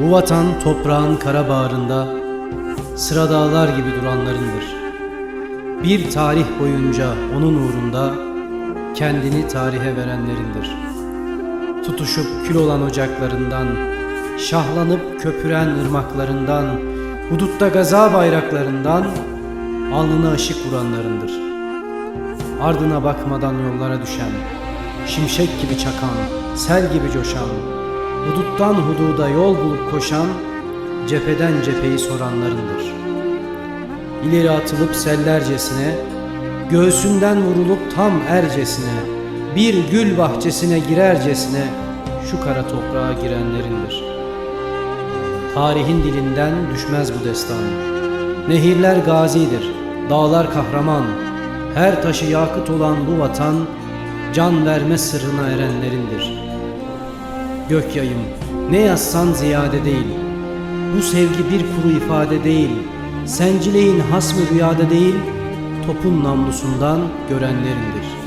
Bu vatan toprağın kara bağrında sıra dağlar gibi duranlarındır. Bir tarih boyunca onun uğrunda kendini tarihe verenlerindir. Tutuşup kül olan ocaklarından, şahlanıp köpüren ırmaklarından, hudutta gaza bayraklarından alnına ışık vuranlarındır. Ardına bakmadan yollara düşen, şimşek gibi çakan, sel gibi coşan, huduttan hududa yol bulup koşan, cepheden cepheyi soranlarındır. İleri atılıp sellercesine, göğsünden vurulup tam ercesine, bir gül bahçesine girercesine şu kara toprağa girenlerindir. Tarihin dilinden düşmez bu destan. Nehirler gazidir, dağlar kahraman. Her taşı yakıt olan bu vatan, can verme sırrına erenlerindir. Gök yayım, ne yazsan ziyade değil. Bu sevgi bir kuru ifade değil. Sencileyin has mı rüyada değil, topun namlusundan görenlerindir.''